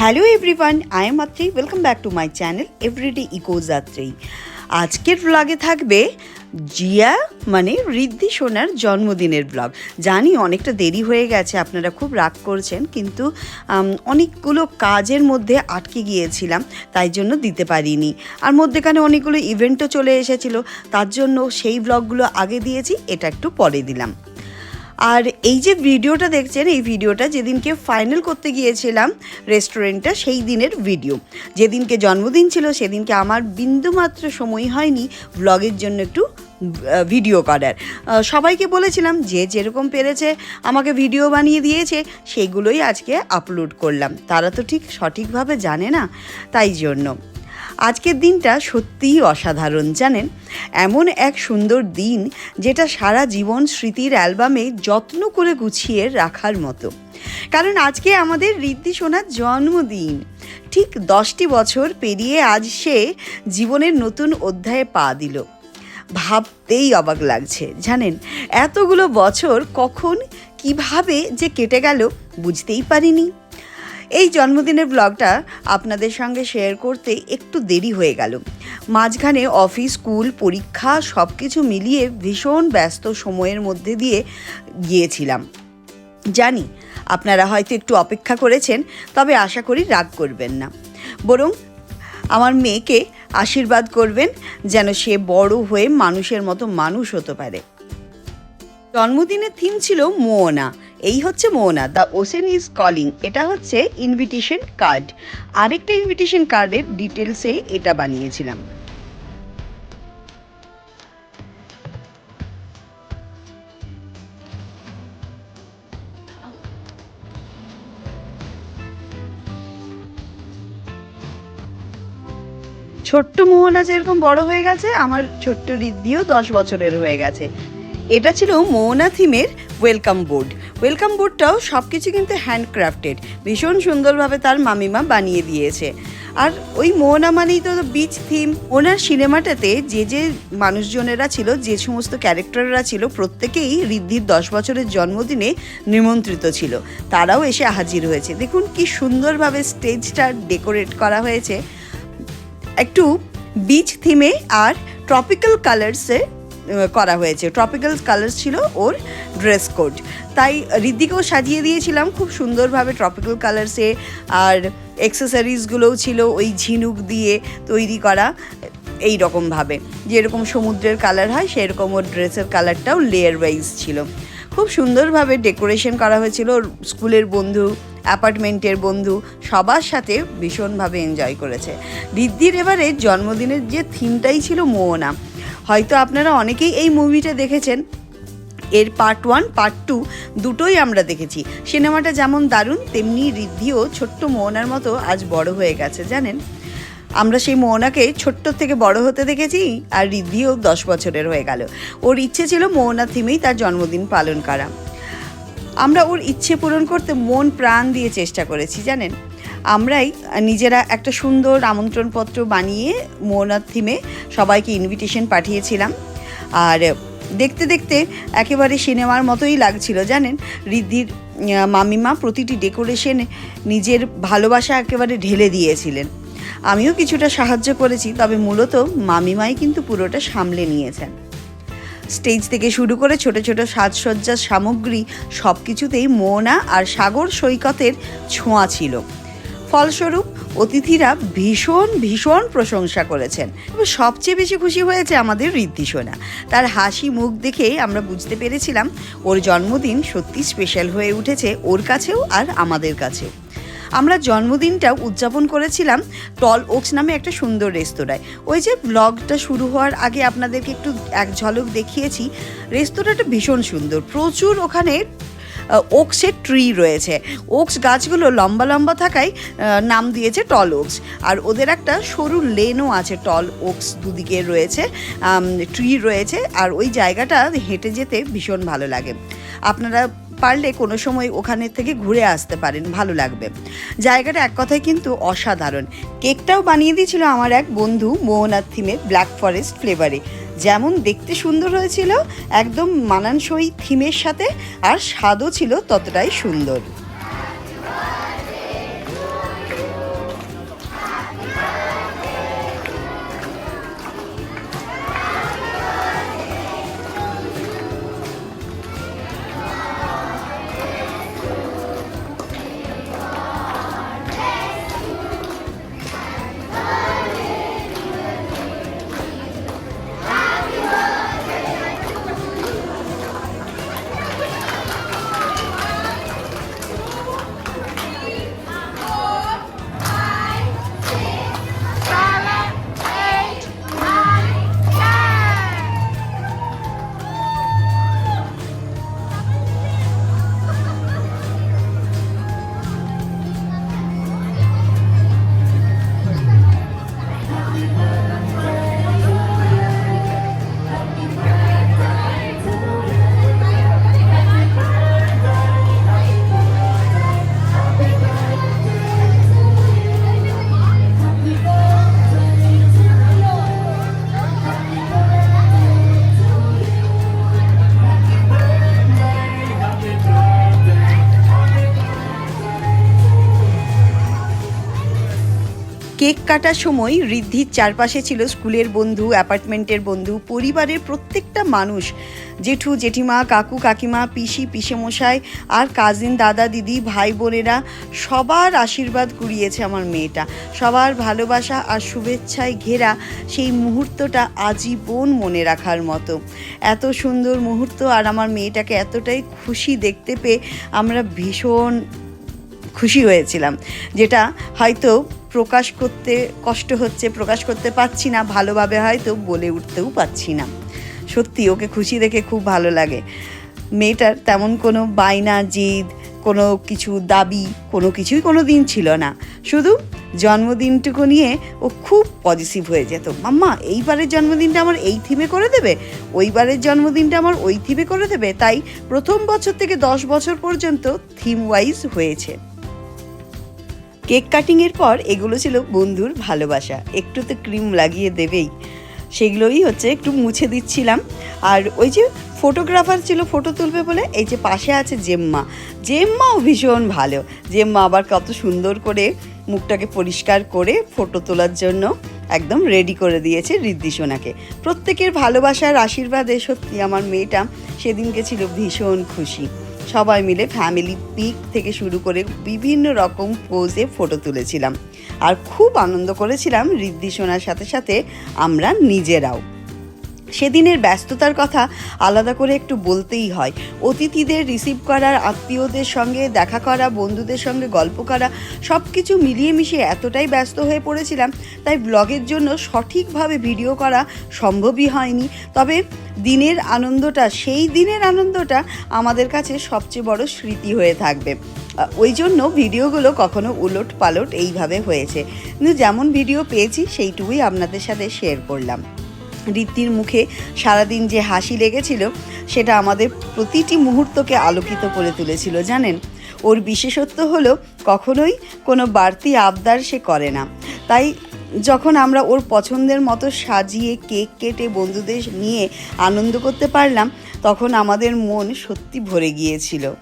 Hello everyone I am Atri welcome back to my channel Everyday Echoes Atri আজকের ব্লগে থাকবে জিয়া মানে ঋদ্ধি সোনার জন্মদিনের ব্লগ জানি অনেকটা দেরি হয়ে গেছে, আপনারা খুব রাগ করছেন, কিন্তু অনেকগুলো কাজের মধ্যে আটকে গিয়েছিলাম, তাই জন্য দিতে পারিনি। আর মধ্যেখানে অনেকগুলো ইভেন্টও চলে এসেছিল, তার জন্য সেই ব্লগগুলো আগে দিয়েছি, এটা একটু পরে দিলাম। আর এই যে ভিডিওটা দেখছেন, এই ভিডিওটা যেদিনকে ফাইনাল করতে গিয়েছিলাম রেস্টুরেন্টটা সেই দিনের ভিডিও যেদিনকে জন্মদিন ছিল, সেদিনকে আমার বিন্দুমাত্র সময় হয়নি ব্লগের জন্য একটু ভিডিও করার সবাইকে বলেছিলাম যে যেরকম পেরেছে আমাকে ভিডিও বানিয়ে দিয়েছে সেগুলোই আজকে আপলোড করলাম। তারা তো ঠিক সঠিকভাবে জানে না, তাই জন্য। আজকের দিনটা সত্যিই অসাধারণ, জানেন? এমন এক সুন্দর দিন যেটা সারা জীবন স্মৃতির অ্যালবামে যত্ন করে গুছিয়ে রাখার মতো। কারণ আজকে আমাদের ঋদ্ধি সোনার জন্মদিন। ঠিক দশটি বছর পেরিয়ে আজ সে জীবনের নতুন অধ্যায়ে পা দিল। ভাবতেই অবাক লাগছে, জানেন? এতগুলো বছর কখন, কীভাবে যে কেটে গেল বুঝতেই পারিনি। এই জন্মদিনের ব্লগটা আপনাদের সঙ্গে শেয়ার করতে একটু দেরি হয়ে গেল। মাঝখানে অফিস স্কুল পরীক্ষা সব কিছু মিলিয়ে ভীষণ ব্যস্ত সময়ের মধ্যে দিয়ে গিয়েছিলাম। জানি আপনারা হয়তো একটু অপেক্ষা করেছেন, তবে আশা করি রাগ করবেন না। বরং আমার মেয়েকে আশীর্বাদ করবেন, যেন সে বড় হয়ে মানুষের মতো মানুষ হতে পারে। জন্মদিনের থিম ছিল মোহনা এই হচ্ছে Mohana the ocean is calling এটা হচ্ছে ইনভিটেশন কার্ড আরেকটা ইনভিটেশন কার্ডের ডিটেলসে এটা বানিয়েছিলাম। ছোট্ট মোহনা যেরকম বড় হয়ে গেছে, আমার ছোট্ট রিদ্ধিও দশ বছরের হয়ে গেছে। এটা ছিল মোহনা থিমের ওয়েলকাম বোর্ড। ওয়েলকাম বোর্ডটাও সব কিছু কিন্তু হ্যান্ডক্রাফটেড। ভীষণ সুন্দরভাবে তার মামিমা বানিয়ে দিয়েছে। আর ওই মোহনা মানেই তো বিচ থিম ওনার সিনেমাটাতে যে যে মানুষজনেরা ছিল, যে সমস্ত ক্যারেক্টাররা ছিল, প্রত্যেকেই ঋদ্ধির দশ বছরের জন্মদিনে নিমন্ত্রিত ছিল। তারাও এসে হাজির হয়েছে। দেখুন কি সুন্দরভাবে স্টেজটা ডেকোরেট করা হয়েছে। একটু বিচ থিমে আর ট্রপিক্যাল কালার্সে করা হয়েছে। ট্রপিক্যাল কালার ছিল ওর ড্রেস কোড তাই ঋদ্ধিকেও সাজিয়ে দিয়েছিলাম খুব সুন্দরভাবে ট্রপিক্যাল কালার্সে আর অ্যাক্সেসরিজগুলোও ছিল ওই ঝিনুক দিয়ে তৈরি করা, এই রকমভাবে যেরকম সমুদ্রের কালার হয়, সেরকম ওর ড্রেসের কালারটাও লেয়ার ওয়াইজ ছিল। খুব সুন্দরভাবে ডেকোরেশন করা হয়েছিল ওর স্কুলের বন্ধু অ্যাপার্টমেন্টের বন্ধু, সবার সাথে ভীষণভাবে এনজয় করেছে। ঋদ্ধির এবারে জন্মদিনের যে থিমটাই ছিল মোহনা। হয়তো আপনারা অনেকেই এই মুভিটা দেখেছেন। এর পার্ট ওয়ান পার্ট টু দুটোই আমরা দেখেছি। সিনেমাটা যেমন দারুণ, তেমনি ঋদ্ধিও ছোট্ট মোহনার মতো আজ বড় হয়ে গেছে, জানেন? আমরা সেই মোহনাকে ছোট্ট থেকে বড় হতে দেখেছি আর ঋদ্ধিও দশ বছরের হয়ে গেল। ওর ইচ্ছে ছিল মোহনা থিমেই তার জন্মদিন পালন করা। আমরা ওর ইচ্ছে পূরণ করতে মন প্রাণ দিয়ে চেষ্টা করেছি, জানেন? আমরাই নিজেরা একটা সুন্দর আমন্ত্রণপত্র বানিয়ে মোহনার থিমে সবাইকে ইনভিটেশন পাঠিয়েছিলাম। আর দেখতে দেখতে একেবারে সিনেমার মতোই লাগছিল, জানেন? ঋদ্ধির মামিমা প্রতিটি ডেকোরেশনে নিজের ভালোবাসা একেবারে ঢেলে দিয়েছিলেন। আমিও কিছুটা সাহায্য করেছি, তবে মূলত মামিমাই কিন্তু পুরোটা সামলে নিয়েছেন। স্টেজ থেকে শুরু করে ছোট ছোট সাজসজ্জার সামগ্রী সব কিছুতেই মোনা আর সাগর সৈকতের ছোঁয়া ছিল। ফলস্বরূপ অতিথিরা ভীষণ ভীষণ প্রশংসা করেছেন। সবচেয়ে বেশি খুশি হয়েছে আমাদের ঋদ্ধি সোনা। তার হাসি মুখ দেখে আমরা বুঝতে পেরেছিলাম, ওর জন্মদিন সত্যি স্পেশাল হয়ে উঠেছে ওর কাছেও আর আমাদের কাছেও আমরা জন্মদিনটাও উদযাপন করেছিলাম টল ওক্স নামে একটা সুন্দর রেস্তোরাঁয়। ওই যে ব্লগটা শুরু হওয়ার আগে আপনাদেরকে একটু এক ঝলক দেখিয়েছি। রেস্তোরাঁটা ভীষণ সুন্দর, প্রচুর ওখানে ওক্সের ট্রি রয়েছে। ওক্স গাছগুলো লম্বা লম্বা থাকায় নাম দিয়েছে টল ওক্স আর ওদের একটা সরু লেনও আছে টল ওক্স দুদিকে রয়েছে ট্রি রয়েছে। আর ওই জায়গাটা হেঁটে যেতে ভীষণ ভালো লাগে। আপনারা পারলে কোনো সময় ওখানে থেকে ঘুরে আসতে পারেন, ভালো লাগবে। জায়গাটা এক কথায় কিন্তু অসাধারণ। কেকটাও বানিয়ে দিয়েছিল আমার এক বন্ধু মোহনার থিমে ব্ল্যাক ফরেস্ট ফ্লেভারে। যেমন দেখতে সুন্দর হয়েছিল একদম মানানসই থিমের সাথে আর স্বাদও ছিল ততটাই সুন্দর। কেক কাটার সময় ঋদ্ধির চারপাশে ছিল স্কুলের বন্ধু, অ্যাপার্টমেন্টের বন্ধু, পরিবারের প্রত্যেকটা মানুষ। জেঠু, জেঠিমা, কাকু, কাকিমা, পিসি, পিসেমশাই আর কাজিন দাদা, দিদি, ভাই, বোনেরা সবার আশীর্বাদ কুড়িয়েছে আমার মেয়েটা। সবার ভালোবাসা আর শুভেচ্ছায় ঘেরা সেই মুহূর্তটা আজীবন মনে রাখার মতো। এত সুন্দর মুহূর্ত আর আমার মেয়েটাকে এতটাই খুশি দেখতে পেয়ে আমরা ভীষণ খুশি হয়েছিলাম। যেটা হয়তো প্রকাশ করতে কষ্ট হচ্ছে, প্রকাশ করতে পারছি না, ভালোভাবে হয়তো বলে উঠতেও পারছি না। সত্যি, ওকে খুশি দেখে খুব ভালো লাগে। মেয়েটার তেমন কোনো বায়না, জিদ, কোনো কিছু দাবি, কোনো কিছুই কোনো দিন ছিল না। শুধু জন্মদিনটুকু নিয়ে ও খুব পজিটিভ হয়ে যেত। মাম্মা, এইবারের জন্মদিনটা আমার এই থিমে করে দেবে? ওইবারের জন্মদিনটা আমার ওই থিমে করে দেবে? তাই প্রথম বছর থেকে দশ বছর পর্যন্ত থিম ওয়াইজ হয়েছে। কেক কাটিংয়ের পর এগুলো ছিল বন্ধুর ভালোবাসা। একটু তো ক্রিম লাগিয়ে দেবেই। সেগুলোই হচ্ছে একটু মুছে দিচ্ছিলাম। আর ওই যে ফটোগ্রাফার ছিল ফটো তুলবে বলে, এই যে পাশে আছে জেম্মা। জেম্মাও ভীষণ ভালো। জেম্মা আবার কত সুন্দর করে মুখটাকে পরিষ্কার করে ফটো তোলার জন্য একদম রেডি করে দিয়েছে ঋদ্ধি সোনাকে প্রত্যেকের ভালোবাসার আশীর্বাদে সত্যি আমার মেয়েটা সেদিনকে ছিল ভীষণ খুশি। সবাই মিলে ফ্যামিলি পিক থেকে শুরু করে বিভিন্ন রকম পোজে ফটো তুলেছিলাম। আর খুব আনন্দ করেছিলাম ঋদ্ধি সোনার সাথে সাথে আমরা নিজেরাও। সেদিনের ব্যস্ততার কথা আলাদা করে একটু বলতেই হয়। অতিথিদের রিসিভ করার আত্মীয়দের সঙ্গে দেখা করা, বন্ধুদের সঙ্গে গল্প করা সব কিছু মিলিয়ে মিশিয়ে এতটাই ব্যস্ত হয়ে পড়েছিলাম, তাই ব্লগের জন্য সঠিকভাবে ভিডিও করা সম্ভবই হয়নি। তবে দিনের আনন্দটা, সেই দিনের আনন্দটা আমাদের কাছে সবচেয়ে বড় স্মৃতি হয়ে থাকবে। ওই জন্য ভিডিওগুলো কখনো উলট পালট এইভাবে হয়েছে। কিন্তু যেমন ভিডিও পেয়েছি, সেইটুকুই আপনাদের সাথে শেয়ার করলাম। ঋদ্ধির মুখে সারাদিন যে হাসি লেগেছিল, সেটা আমাদের প্রতিটি মুহূর্তকে আলোকিত করে তুলেছিল, জানেন? ওর বিশেষত্ব হলো, কখনোই কোনো বাড়তি আবদার সে করে না। তাই যখন আমরা ওর পছন্দের মতো সাজিয়ে কেক কেটে বন্ধুদের নিয়ে আনন্দ করতে পারলাম, তখন আমাদের মন সত্যি ভরে গিয়েছিল।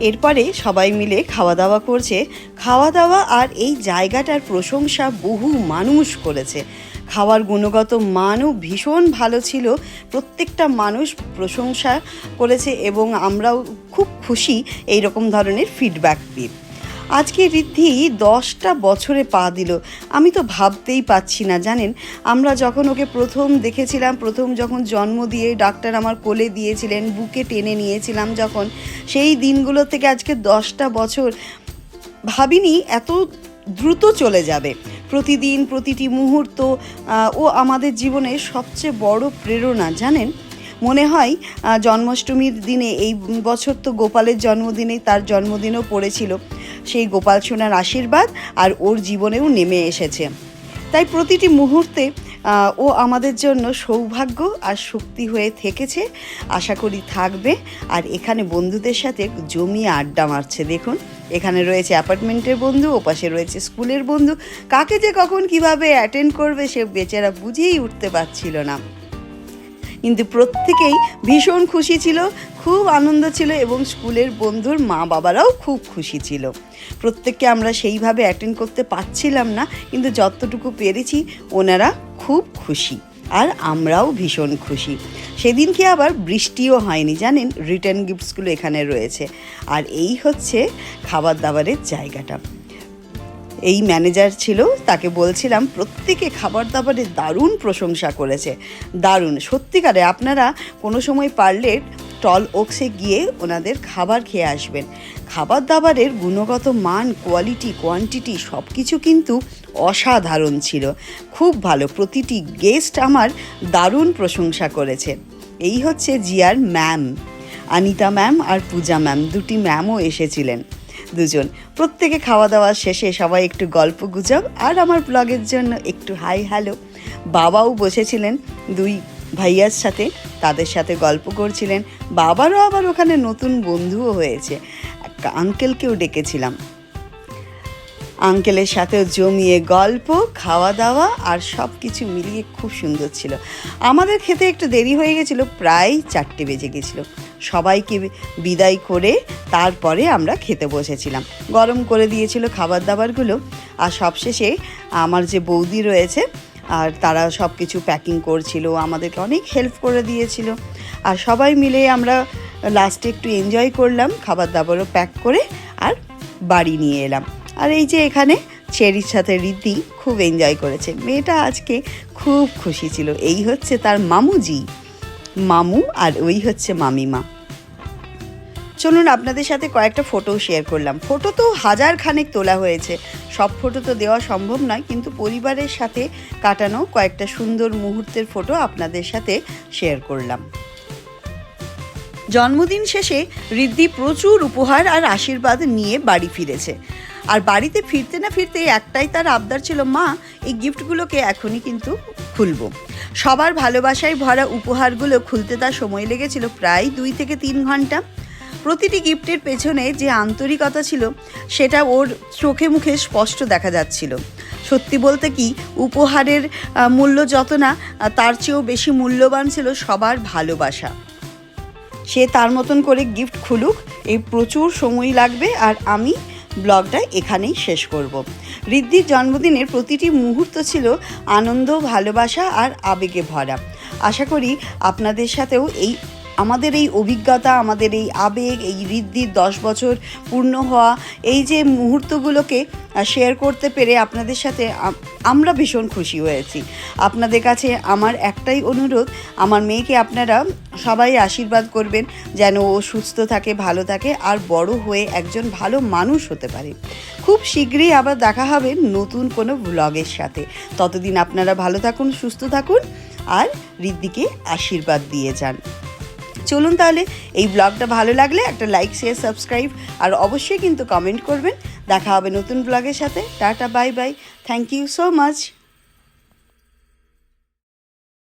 এরপরে সবাই মিলে খাওয়া দাওয়া করছে। খাওয়া দাওয়া আর এই জায়গাটার প্রশংসা বহু মানুষ করেছে। খাওয়ার গুণগত মানও ভীষণ ভালো ছিল। প্রত্যেকটা মানুষ প্রশংসা করেছে এবং আমরাও খুব খুশি এই রকম ধরনের ফিডব্যাক পেয়ে। আজকে ঋদ্ধি দশটা বছরে পা দিল। আমি তো ভাবতেই পাচ্ছি না, জানেন? আমরা যখন ওকে প্রথম দেখেছিলাম, প্রথম যখন জন্ম দিয়ে ডাক্তার আমার কোলে দিয়েছিলেন, বুকে টেনে নিয়েছিলাম যখন, সেই দিনগুলো থেকে আজকে দশটা বছর, ভাবিনি এত দ্রুত চলে যাবে। প্রতিদিন প্রতিটি মুহূর্ত ও আমাদের জীবনের সবচেয়ে বড় প্রেরণা, জানেন? মনে হয় জন্মাষ্টমীর দিনে এই বছর তো গোপালের জন্মদিনে তার জন্মদিনও পড়েছিল। সেই গোপাল সোনার আশীর্বাদ আর ওর জীবনেও নেমে এসেছে। তাই প্রতিটি মুহূর্তে ও আমাদের জন্য সৌভাগ্য আর শক্তি হয়ে থেকেছে। আশা করি থাকবে। আর এখানে বন্ধুদের সাথে জমিয়ে আড্ডা মারছে। দেখুন, এখানে রয়েছে অ্যাপার্টমেন্টের বন্ধু, ও পাশে রয়েছে স্কুলের বন্ধু। কাকে যে কখন কীভাবে অ্যাটেন্ড করবে সে বেচারা বুঝেই উঠতে পারছিল না। কিন্তু প্রত্যেকেই ভীষণ খুশি ছিল, খুব আনন্দ ছিল এবং স্কুলের বন্ধুর মা বাবারাও খুব খুশি ছিল। প্রত্যেককে আমরা সেইভাবে অ্যাটেন্ড করতে পারছিলাম না, কিন্তু যতটুকু পেরেছি ওনারা খুব খুশি আর আমরাও ভীষণ খুশি। সেদিনকে আবার বৃষ্টিও হয়নি, জানেন? রিটার্ন গিফটসগুলো এখানে রয়েছে। আর এই হচ্ছে খাবার দাবারের জায়গাটা। এই ম্যানেজার ছিল, তাকে বলছিলাম, প্রত্যেকে খাবার দাবারে দারুণ প্রশংসা করেছে। দারুণ। সত্যিকারে আপনারা কোনো সময় পারলে টল ওক্সে গিয়ে ওনাদের খাবার খেয়ে আসবেন। খাবার দাবারের গুণগত মান কোয়ালিটি কোয়ান্টিটি সব কিছু কিন্তু অসাধারণ ছিল। খুব ভালো। প্রতিটি গেস্ট আমার দারুণ প্রশংসা করেছে। এই হচ্ছে জিয়ার ম্যাম আনিতা ম্যাম আর পূজা ম্যাম দুটি ম্যামও এসেছিলেন দুজন। প্রত্যেকে খাওয়া দাওয়া শেষে সবাই একটু গল্প গুজব আর আমার ব্লগের জন্য একটু হাই হ্যালো বাবাও বসেছিলেন, দুই ভাইয়ার সাথে, তাদের সাথে গল্প করছিলেন। বাবারও আবার ওখানে নতুন বন্ধুও হয়েছে। আঙ্কেলকেও ডেকেছিলাম। আঙ্কেলের সাথেও জমিয়ে গল্প, খাওয়া দাওয়া আর সব কিছু মিলিয়ে খুব সুন্দর ছিল। আমাদের খেতে একটু দেরি হয়ে গেছিল, প্রায় চারটে বেজে গেছিল। সবাইকে বিদায় করে তারপরে আমরা খেতে বসেছিলাম। গরম করে দিয়েছিল খাবার দাবারগুলো আর সবশেষে আমার যে বৌদি রয়েছে, আর তারা সব কিছু প্যাকিং করছিল, আমাদেরকে অনেক হেল্প করে দিয়েছিল। আর সবাই মিলে আমরা লাস্টে একটু এনজয় করলাম খাবার দাবারও প্যাক করে আর বাড়ি নিয়ে এলাম। আর এই যে এখানে চেরির সাথে রীতি খুব এনজয় করেছে। মেয়েটা আজকে খুব খুশি ছিল। এই হচ্ছে তার মামুজি। মামু আর ওই হচ্ছে মামিমা। চলুন আপনাদের সাথে কয়েকটা ফটো শেয়ার করলাম। ফটো তো হাজার খানেক তোলা হয়েছে। সব ফটো তো দেওয়া সম্ভব নয়, কিন্তু পরিবারের সাথে কাটানো কয়েকটা সুন্দর মুহূর্তের ফটো আপনাদের সাথে শেয়ার করলাম। জন্মদিন শেষে ঋদ্ধি প্রচুর উপহার আর আশীর্বাদ নিয়ে বাড়ি ফিরেছে। আর বাড়িতে ফিরতে না ফিরতে একটাই তার আবদার ছিল, মা, এই গিফটগুলোকে এখনই কিন্তু খুলবো। সবার ভালোবাসায় ভরা উপহারগুলো খুলতে তার সময় লেগেছিল প্রায় দুই থেকে তিন ঘণ্টা। প্রতিটি গিফটের পেছনে যে আন্তরিকতা ছিল, সেটা ওর চোখে মুখে স্পষ্ট দেখা যাচ্ছিল। সত্যি বলতে কি, উপহারের মূল্য যত না তার চেয়েও বেশি মূল্যবান ছিল সবার ভালোবাসা। সে তার মতন করে গিফট খুলুক, এই প্রচুর সময় লাগবে আর আমি ব্লগটা এখানেই শেষ করব। ঋদ্ধির জন্মদিনের প্রতিটি মুহূর্ত ছিল আনন্দ, ভালোবাসা আর আবেগে ভরা আশা করি আপনাদের সাথেও এই আমাদের এই অভিজ্ঞতা, আমাদের এই আবেগ, এই ঋদ্ধির দশ বছর পূর্ণ হওয়া, এই যে মুহূর্তগুলোকে শেয়ার করতে পেরে আপনাদের সাথে আমরা ভীষণ খুশি হয়েছি। আপনাদের কাছে আমার একটাই অনুরোধ, আমার মেয়েকে আপনারা সবাই আশীর্বাদ করবেন যেন ও সুস্থ থাকে, ভালো থাকে, আর বড় হয়ে একজন ভালো মানুষ হতে পারে। খুব শীঘ্রই আবার দেখা হবে নতুন কোনো ব্লগের সাথে। ততদিন আপনারা ভালো থাকুন, সুস্থ থাকুন, আর ঋদ্ধিকে আশীর্বাদ দিয়ে যান। চলুন তাহলে এই ব্লগটা ভালো লাগলে একটা লাইক শেয়ার সাবস্ক্রাইব আর অবশ্যই কিন্তু কমেন্ট করবেন। দেখা হবে নতুন ব্লগের সাথে। Tata bye bye thank you so much